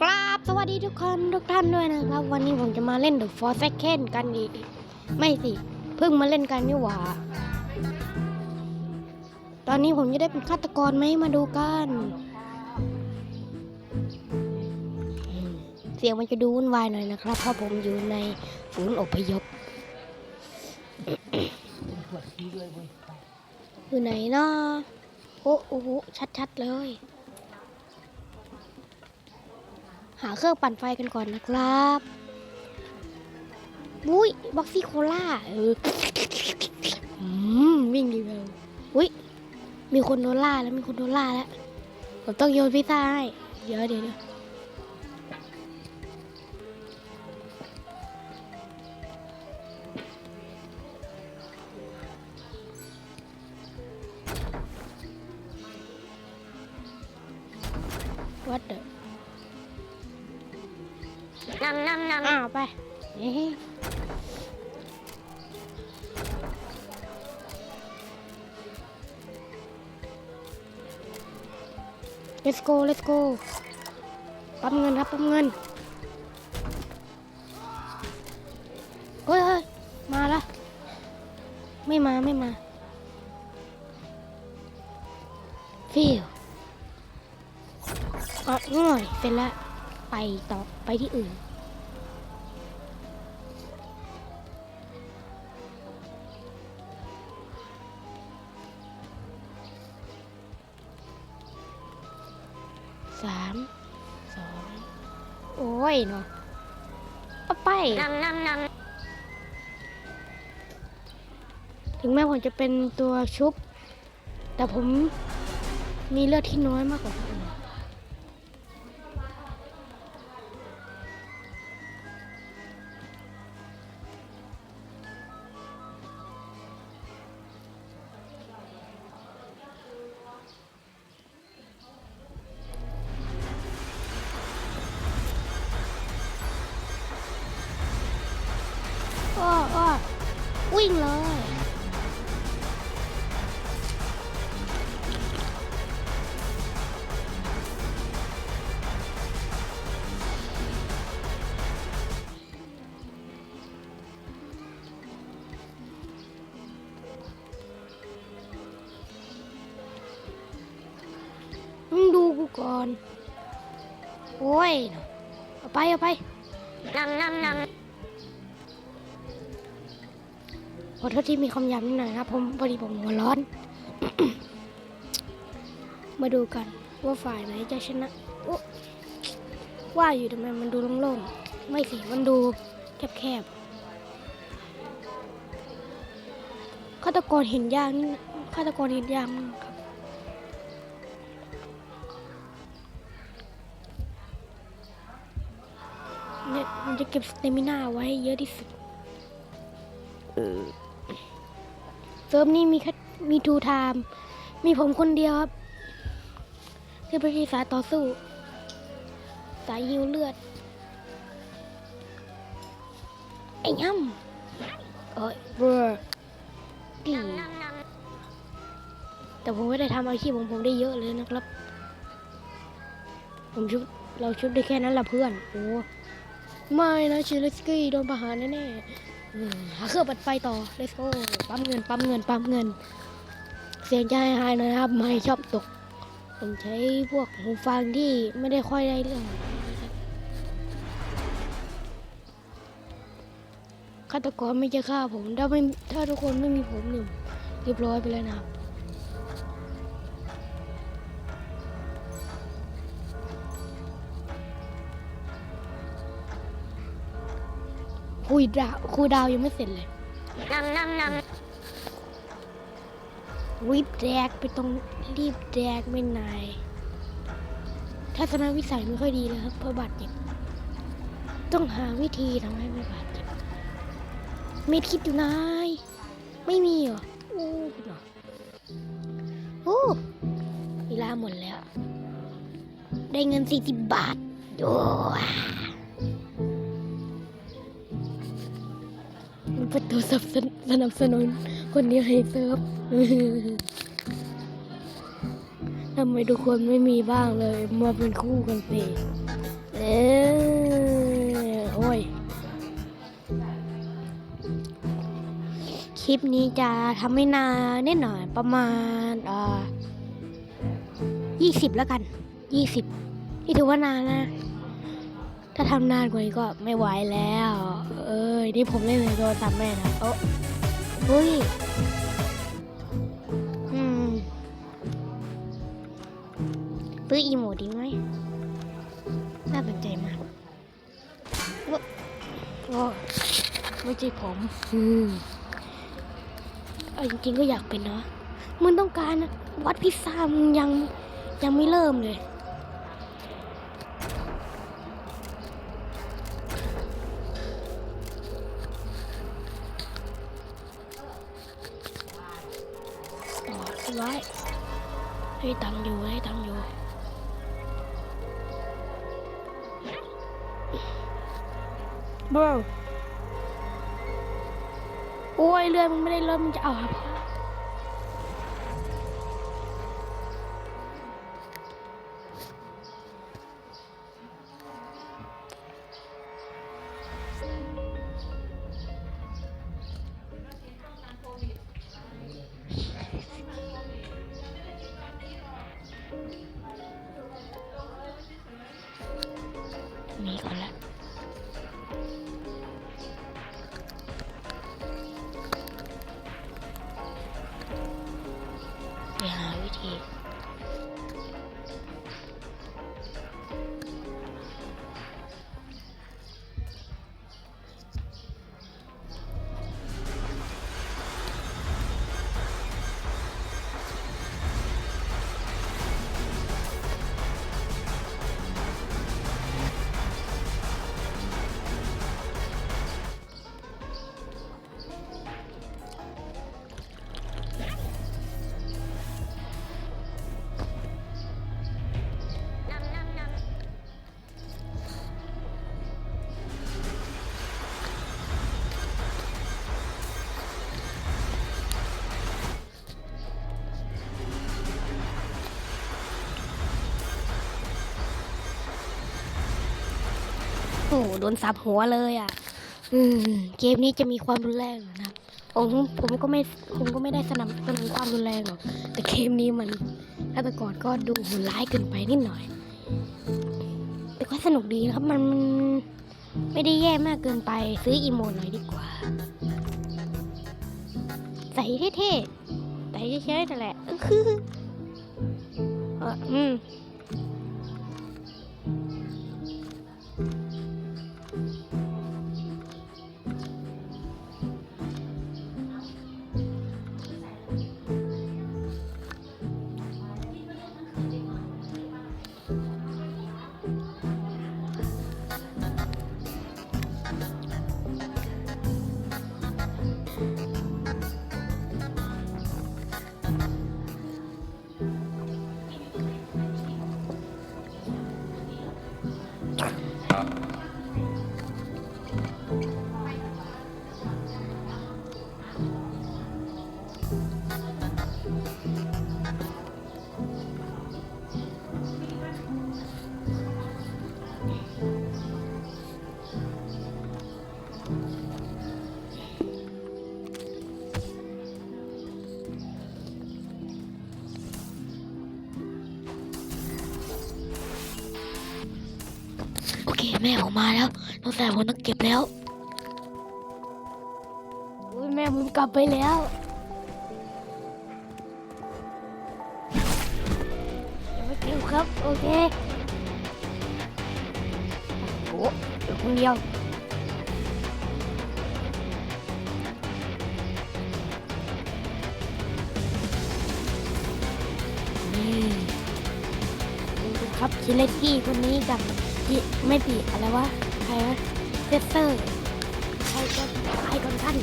กราบสวัสดีทุกคนทุกท่านด้วยนะครับ วันนี้ผมจะมาเล่น The For Second กันอีก ไม่สิ เพิ่งมาเล่นกันนี่หว่า ตอนนี้ผมจะได้เป็นฆาตกรไหมมาดูกัน เสียงมันจะดูวุ่นวายหน่อยนะครับ เพราะผมอยู่ในศูนย์อพยพอยู่ไหนเนาะโอ้โอ้โหชัดๆเลย หาเครื่องปั่นไฟกันก่อนนะครับอุ้ยบ็อกซี่โคล่าเอออืมวิ่งดีเวลอุ้ยมีคนโดนล่าแล้วมีคนโดนล่าแล้วผมต้องโยนพิซซ่าให้เดี๋ยวเดี๋ยวเดี๋ยว go let's go ปั๊มเงินครับปั๊มเงินเฮ้ยเฮ้ยมาละไม่มาไม่มาฟิวอะง่อยเสร็จละไปต่อไปที่อื่น อ้ยเนาะเอาไป นำนำนถึงแม้ผมจะเป็นตัวชุบ แต่ผมมีเลือดที่น้อยมากกว่าคน วิ่งเลย ที่มีคำยาบนิดหน่อยนะครับผมพอดีผมหัวร้อน มาดูกันว่าฝ่ายไหนจะชนะว่าอยู่ทำไมมันดูโล่งๆไม่สิมันดูแคบๆฆาตกรเห็นยากนี่ฆาตกรเห็นยากครับเนี่ยมันจะเก็บสเตมิน่าไว้เยอะที่สุด เซิร์ฟนี่มีแค่มีทูไทม์มีผมคนเดียวครับที่เป็นสายต่อสู้ สายยิวเลือด ไอ้ย่ำเอ้ยเบอร์ดีแต่ผมไม่ได้ทำอาชีพของผมได้เยอะเลยนะครับ ผมชุบเราชุบได้แค่นั้นละเพื่อน โอ้ ไม่นะชิลสกี้โดนประหารแน่ๆ หาเครื่องปัดไฟต่อ let's go ปั๊มเงิน ปั๊มเงิน ปั๊มเงิน เสียงใจหายนะครับ ไม่ชอบตก ผมใช้พวกหูฟังที่ไม่ได้ค่อยได้เรื่องฆาตกรไม่จะฆ่าผม ถ้าไม่ถ้าทุกคนไม่มีผมหนึ่งเรียบร้อยไปแล้วนะครับ คุยดาวคุยดาวยังไม่เสร็จเลยำนำนำนรีบแดกไปตรงรีบแดกไม่นายทัศนวิสัยไม่ค่อยดีเลยครับเพราะบาดเจ็บต้องหาวิธีทำให้ไม่บาดเจ็บเม็ดคิดอยู่นายไม่มีเหรอโอ้คุณหรอโอ้เวลาหมดแล้ว ได้เงินสี่สิบบาทโอ้ เป็นตัวสนับสนุนสนับสนุนคนเดียวให้เซิร์ฟทำไมทุกคนไม่มีบ้างเลย มาเป็นคู่กันสิเออโอ้ย คลิปนี้จะทำไม่นานนิดหน่อยประมาณอ่ายี่สิบแล้วกันยี่สิบนี่ถือว่านานนะ ถ้าทำนานกว่านี้ก็ไม่ไหวแล้ว เอ้ย นี่ผมเล่นในโทรศัพท์แม่นะโอ้เฮ้ยอืมซื้ออีโมดีไหมน่าสนใจมากโอ้ไม่ใช่ผมอืมเอาจริงๆก็อยากเป็นเนาะมึงต้องการวัดพิซซ่ามึงยังยังไม่เริ่มเลย ให้ตังค์อยู่ให้ตังค์อยู่บรโอ้ยเรือมึงไม่ได้เริ่มมึงจะเอาครับ หโดนสับหัวเลยอะ อืม เกมนี้จะมีความรุนแรงนะครับผมผมก็ไม่ผมก็ไม่ได้สนับสนุนความรุนแรงหรอก แต่เกมนี้มันฆาแต่กรก็ดูโหดร้ายเกินไปนิดหน่อย แต่ก็สนุกดีนะครับ มันไม่ได้แย่มากเกินไปซื้ออีโมหน่อยดีกว่า ใส่เท่ๆใส่เฉยๆนั่นแหละออคือเอออืม มาแล้วน้องแต่ผมต้องเก็บแล้วอุ้ยแม่ผมกลับไปแล้วยังไม่เก็บครับ โอเคโอ้เดี๋ยวคนเดียวนี่ดูครับชิเลกี้คนนี้กับ ยิไม่ปีอะไรวะใครวะเซสเตอร์ใครจะตายก่อนกัน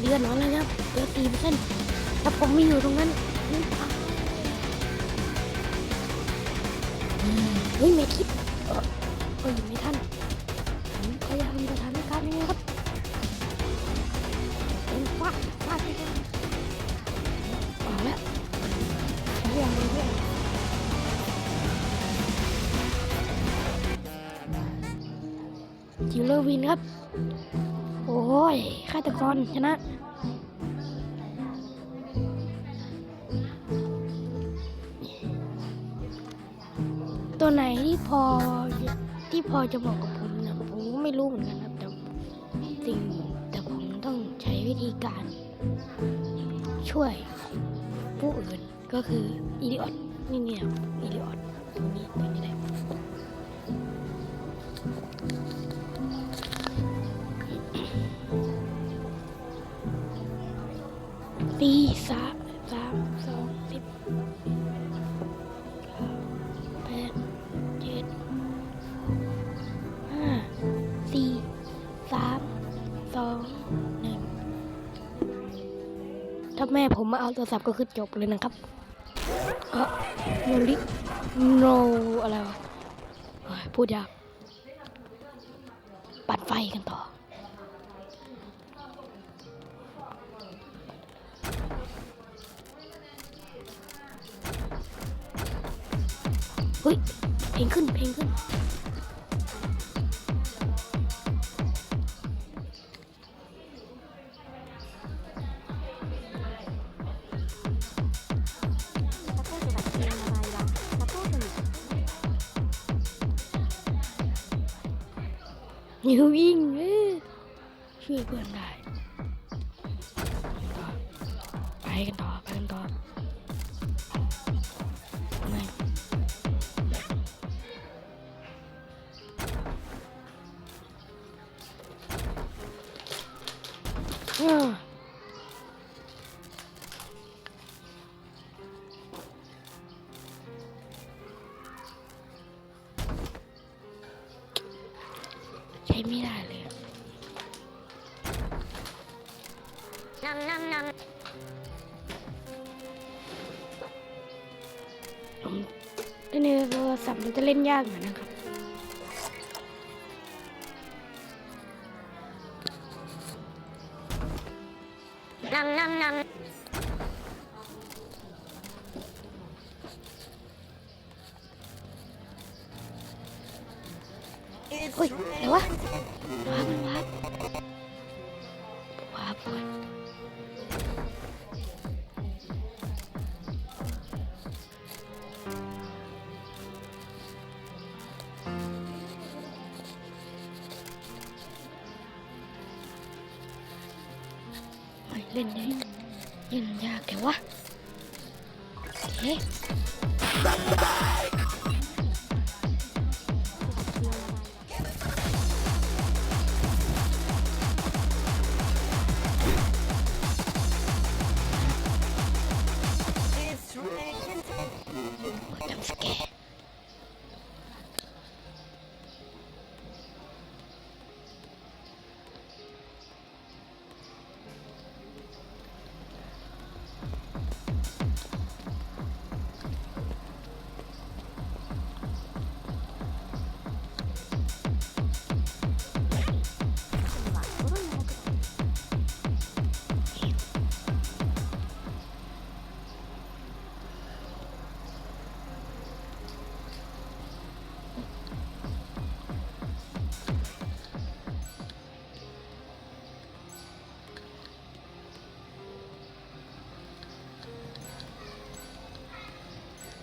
เดือนนอนแล้วครับเดือนตีเปอร์เซ็นต์ถ้าผมไม่อยู่ตรงนั้นนี่ตายอืมเฮ้ยไม่คิดเออก็อยู่ไม่ทันผมพยายามสถานการณ์นี้ครับ อร์วินครับ โอ้ยฆาตกรชนะตัวไหนที่พอที่พอจะบอกกับผมนะผมก็ไม่รู้เหมือนกันครับแต่สิ่งแต่ผมต้องใช้วิธีการ ช่วยผู้อื่นก็คืออีลิออดนี่เนี่ยอีลิออดตัวนี้ตัวนี้แหละ ตีสามสามสองสิบเก้าแปดเจ็ดห้าสี่สามสองหนึ่งถ้าแม่ผมมาเอาโทรศัพท์ก็คือจบเลยนะครับเออโนลิโนอะไรวะพูดยากปัดไฟกันต่อ ฮ้ย เพลงขึ้น เพลงขึ้นยิววิ่งเอ้ยช่วยเพื่อนได้ ผมเล่นในโทรศัพท์มันจะเล่นยากหน่อยนะครับ โ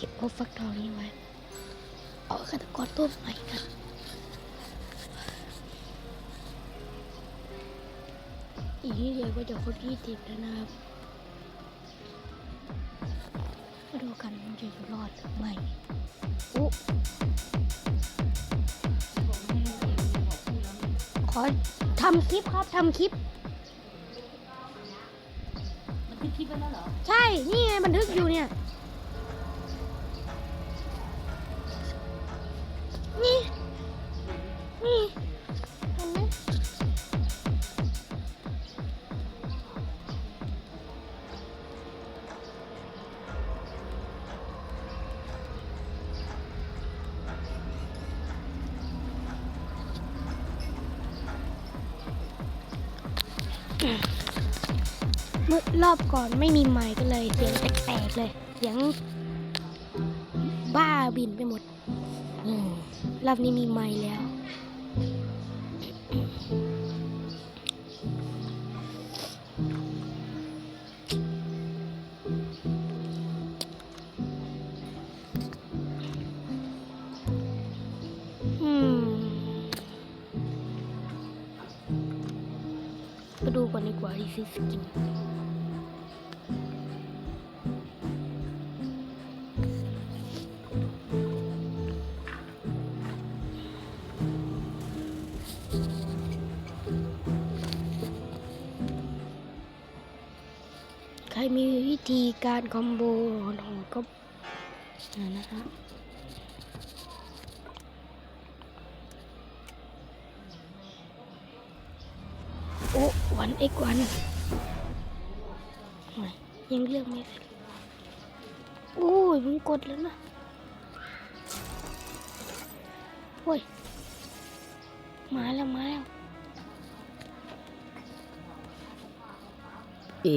เก็บพวกฟักทองนี้ไว้ เอาฆาตกรตัวใหม่กันอีกนิดเดียวก็จะครบยี่สิบแล้วนะครับมาดูกันมันจะอยู่รอดหรือไม่อุ๊ขอทำคลิปครับทำคลิป มันขึ้นคลิปไว้แล้วเหรอ ใช่ นี่ไงบันทึกอยู่เนี่ย รอบก่อนไม่มีไมค์ก็เลยเสียงแตกๆเลย เสียงบ้าบินไปหมดรอบนี้มีไมค์แล้วอืมมาดูก่อนดีกว่าที่ซื้อสกิน การคอมโบของก็อ่านะฮะโอ้วันเอ็กวันยังเลือกไม่เสร็จโอ้ยมึงกดแล้วนะโอ้ยมาแล้วมาแล้วเอ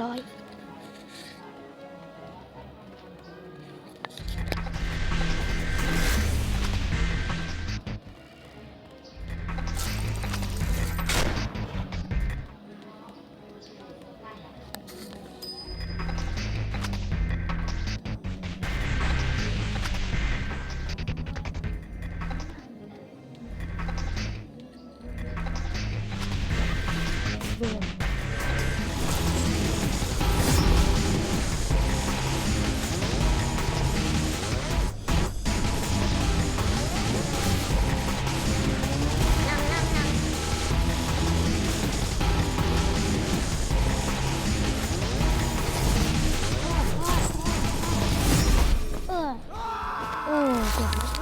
อ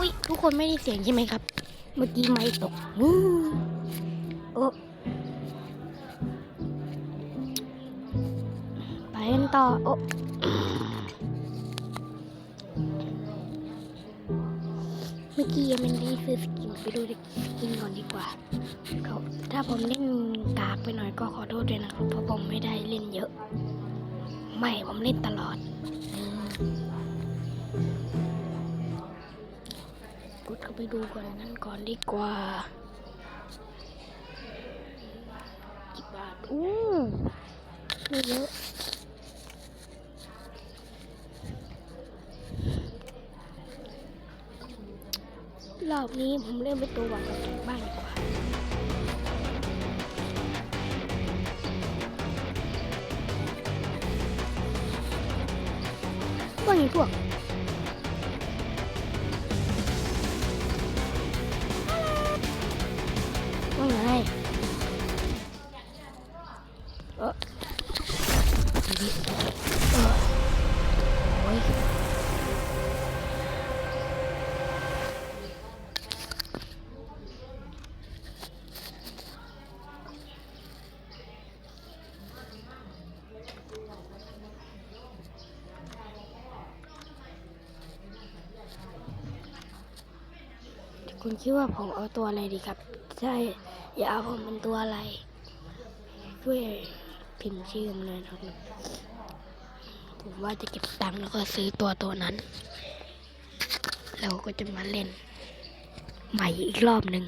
อุ้ยทุกคนไม่ได้เสียงใช่ไหมครับ เมื่อกี้ไม่ตกอู้โอ้ไปกันต่อโอ้เมื่อกี้ยังไม่ได้ซื้อสกินไปดูสกินก่อนดีกว่าเขาถ้าผมเล่นกากไปหน่อยก็ขอโทษด้วยนะครับเพราะผมไม่ได้เล่นเยอะ ไม่ผมเล่นตลอดก ดเข้าไปดูก่อนนั้นก่อนดีกว่ากี่บาทอู้ไม่เยอะรอบนี้ผมเล่นเป็นตัวหวังกับจากบ้านดีกว่าวกนี้พวก คุณคิดว่าผมเอาตัวอะไรดีครับ ใช่ อย่าเอาผมเป็นตัวอะไร ช่วยพิมพ์ชื่อมาเลยนะครับ ผมว่าจะเก็บตังค์แล้วก็ซื้อตัวตัวนั้น เราก็จะมาเล่น ใหม่อีกรอบหนึ่ง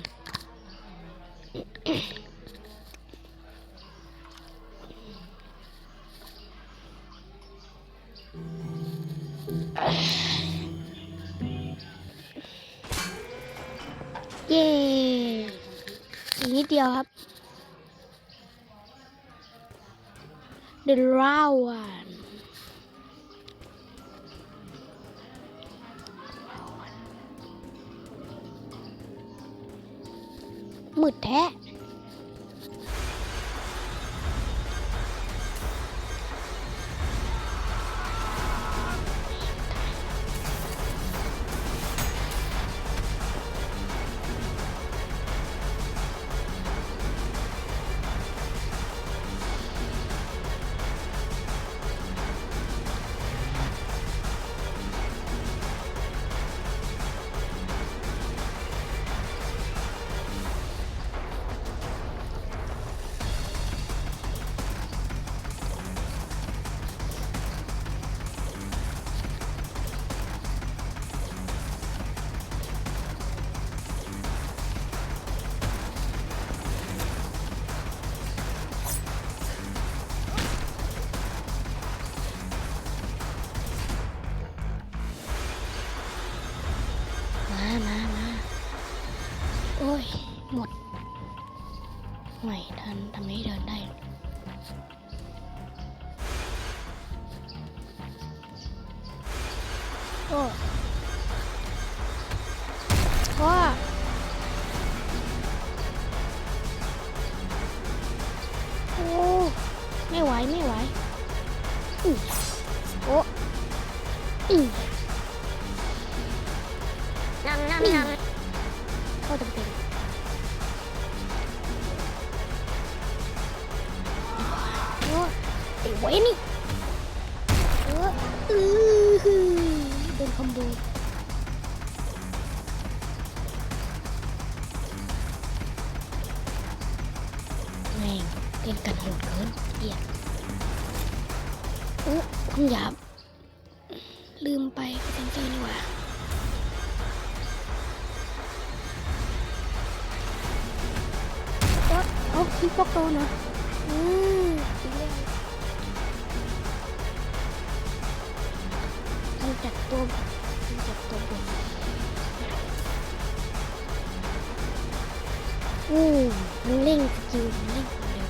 The round one มืด หมด ไม่ทันทำให้เดินได้ โอ้ว้าโอ้ไม่ไหว ไม่ไหวอือโอ้อือ Nom nom nom. เข้าเต็มเต็ม เว้ยนี่เอออือหือโดนคอมโบ อืมมันเร่งสกิลมันเร่งเร็ว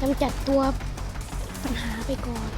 กำจัดตัวปัญหาไปก่อน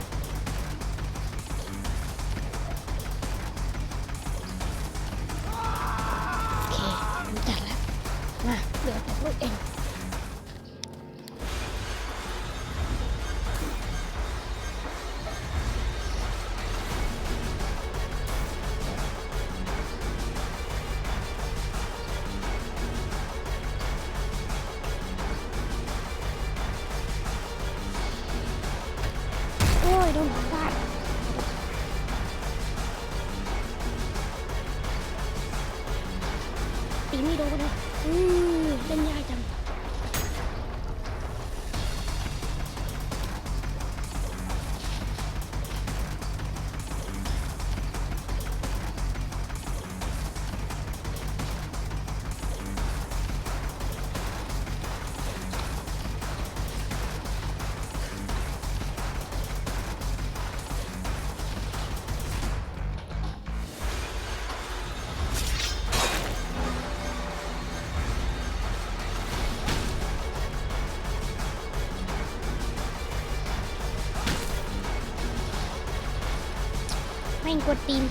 แม่งกดตีน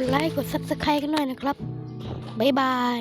กดไลค์ กด subscribe กันหน่อยนะครับ บ๊ายบาย